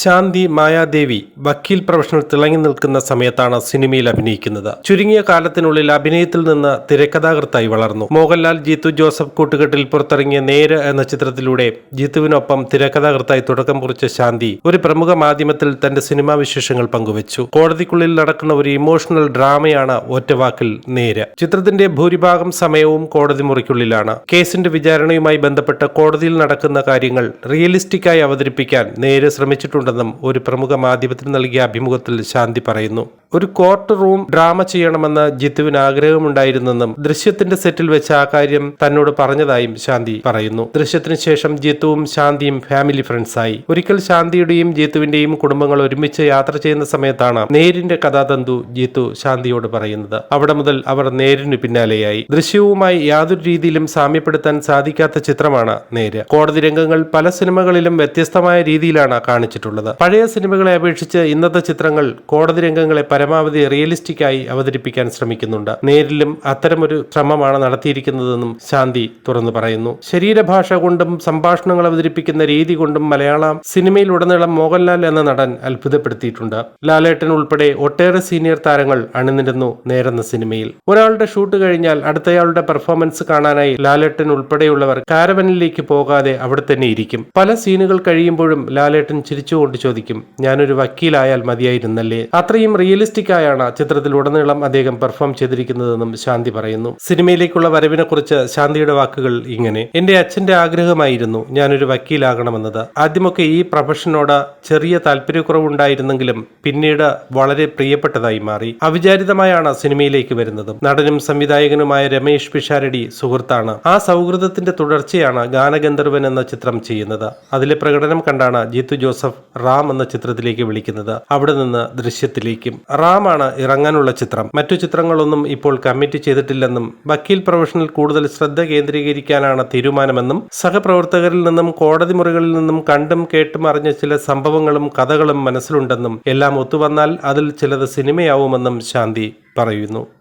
ശാന്തി മായാദേവി വക്കീൽ പ്രൊഫഷണൽ തിളങ്ങി നിൽക്കുന്ന സമയത്താണ് സിനിമയിൽ അഭിനയിക്കുന്നത്. ചുരുങ്ങിയ കാലത്തിനുള്ളിൽ അഭിനയത്തിൽ നിന്ന് തിരക്കഥാകൃത്തായി വളർന്നു. മോഹൻലാൽ ജീത്തു ജോസഫ് കൂട്ടുകെട്ടിൽ പുറത്തിറങ്ങിയ നേര് എന്ന ചിത്രത്തിലൂടെ ജീത്തുവിനൊപ്പം തിരക്കഥാകൃത്തായി തുടക്കം കുറിച്ച ശാന്തി ഒരു പ്രമുഖ മാധ്യമത്തിൽ തന്റെ സിനിമാ വിശേഷങ്ങൾ പങ്കുവച്ചു. കോടതിക്കുള്ളിൽ നടക്കുന്ന ഒരു ഇമോഷണൽ ഡ്രാമയാണ് ഒറ്റവാക്കിൽ നേര്. ചിത്രത്തിന്റെ ഭൂരിഭാഗം സമയവും കോടതി മുറിക്കുള്ളിലാണ്. കേസിന്റെ വിചാരണയുമായി ബന്ധപ്പെട്ട് കോടതിയിൽ നടക്കുന്ന കാര്യങ്ങൾ റിയലിസ്റ്റിക്കായി അവതരിപ്പിക്കാൻ നേര് ശ്രമിച്ചിട്ടുണ്ടെന്നും ഒരു പ്രമുഖ മാധ്യമത്തിന് നൽകിയ അഭിമുഖത്തിൽ ശാന്തി പറയുന്നു. ഒരു കോർട്ട് റൂം ഡ്രാമ ചെയ്യണമെന്ന് ജിത്തുവിന് ആഗ്രഹമുണ്ടായിരുന്നെന്നും ദൃശ്യത്തിന്റെ സെറ്റിൽ വെച്ച് ആ കാര്യം തന്നോട് പറഞ്ഞതായും ശാന്തി പറയുന്നു. ദൃശ്യത്തിന് ശേഷം ജിത്തുവും ശാന്തിയും ഫാമിലി ഫ്രണ്ട്സായി ഒരിക്കൽ ശാന്തിയുടെയും ജിത്തുവിന്റെയും കുടുംബങ്ങൾ ഒരുമിച്ച് യാത്ര ചെയ്യുന്ന സമയത്താണ് നേരിന്റെ കഥാതന്തു ജിത്തു ശാന്തിയോട് പറയുന്നത്. അവിടെ മുതൽ അവർ നേരിനു പിന്നാലെയായി. ദൃശ്യവുമായി യാതൊരു രീതിയിലും സാമ്യപ്പെടുത്താൻ സാധിക്കാത്ത ചിത്രമാണ് നേര്. കോടതി രംഗങ്ങൾ പല സിനിമകളിലും വ്യത്യസ്തമായ രീതിയിലാണ് കാണിച്ചിട്ടുള്ളത്. പഴയ സിനിമകളെ അപേക്ഷിച്ച് ഇന്നത്തെ ചിത്രങ്ങൾ കോടതി രംഗങ്ങളെ പരമാവധി റിയലിസ്റ്റിക് ആയി അവതരിപ്പിക്കാൻ ശ്രമിക്കുന്നുണ്ട്. നേരിലും അത്തരമൊരു ശ്രമമാണ് നടത്തിയിരിക്കുന്നതെന്നും ശാന്തി തുറന്നു പറയുന്നു. ശരീരഭാഷ കൊണ്ടും സംഭാഷണങ്ങൾ അവതരിപ്പിക്കുന്ന രീതി കൊണ്ടും മലയാളം സിനിമയിലുടനീളം മോഹൻലാൽ എന്ന നടൻ അത്ഭുതപ്പെടുത്തിയിട്ടുണ്ട്. ലാലേട്ടൻ ഉൾപ്പെടെ ഒട്ടേറെ സീനിയർ താരങ്ങൾ അണിനിരുന്നു നേരെന്ന സിനിമയിൽ. ഒരാളുടെ ഷൂട്ട് കഴിഞ്ഞാൽ അടുത്തയാളുടെ പെർഫോമൻസ് കാണാനായി ലാലേട്ടൻ ഉൾപ്പെടെയുള്ളവർ കാരവനിലേക്ക് പോകാതെ അവിടെ തന്നെ ഇരിക്കും. പല സീനുകൾ കഴിയുമ്പോഴും ലാലേട്ടൻ ചിരിച്ചുകൊണ്ട് ചോദിക്കും ഞാനൊരു വക്കീലായാൽ മതിയായിരുന്നല്ലേ? അത്രയും റിയലിസ്റ്റിക് ആയാണ് ചിത്രത്തിൽ ഉടനീളം അദ്ദേഹം പെർഫോം ചെയ്തിരിക്കുന്നതെന്നും ശാന്തി പറയുന്നു. സിനിമയിലേക്കുള്ള വരവിനെ കുറിച്ച് ശാന്തിയുടെ വാക്കുകൾ ഇങ്ങനെ എന്റെ അച്ഛന്റെ ആഗ്രഹമായിരുന്നു ഞാനൊരു വക്കീലാകണമെന്നത്. ആദ്യമൊക്കെ ഈ പ്രൊഫഷനോട് ചെറിയ താല്പര്യക്കുറവുണ്ടായിരുന്നെങ്കിലും പിന്നീട് വളരെ പ്രിയപ്പെട്ടതായി മാറി. അവിചാരിതമായാണ് സിനിമയിലേക്ക് വരുന്നതും. നടനും സംവിധായകനുമായ രമേഷ് പിഷാരടി സുഹൃത്താണ്. ആ സൗഹൃദത്തിന്റെ തുടർച്ചയാണ് ഗാനഗന്ധർവൻ എന്ന ചിത്രം ചെയ്യുന്നത്. അതിലെ പ്രകടനം കണ്ടാണ് ജീത്തു ജോസഫ് റാം എന്ന ചിത്രത്തിലേക്ക് വിളിക്കുന്നത് അവിടെ നിന്ന് ദൃശ്യത്തിലേക്കും. റാമാണ് ഇറങ്ങാനുള്ള ചിത്രം. മറ്റു ചിത്രങ്ങളൊന്നും ഇപ്പോൾ കമ്മിറ്റ് ചെയ്തിട്ടില്ലെന്നും വക്കീൽ പ്രൊഫഷനിൽ കൂടുതൽ ശ്രദ്ധ കേന്ദ്രീകരിക്കാനാണ് തീരുമാനമെന്നും സഹപ്രവർത്തകരിൽ നിന്നും കോടതി മുറികളിൽ നിന്നും കണ്ടും കേട്ടും അറിഞ്ഞ ചില സംഭവങ്ങളും കഥകളും മനസ്സിലുണ്ടെന്നും എല്ലാം ഒത്തുവന്നാൽ അതിൽ ചിലത് സിനിമയാവുമെന്നും ശാന്തി പറയുന്നു.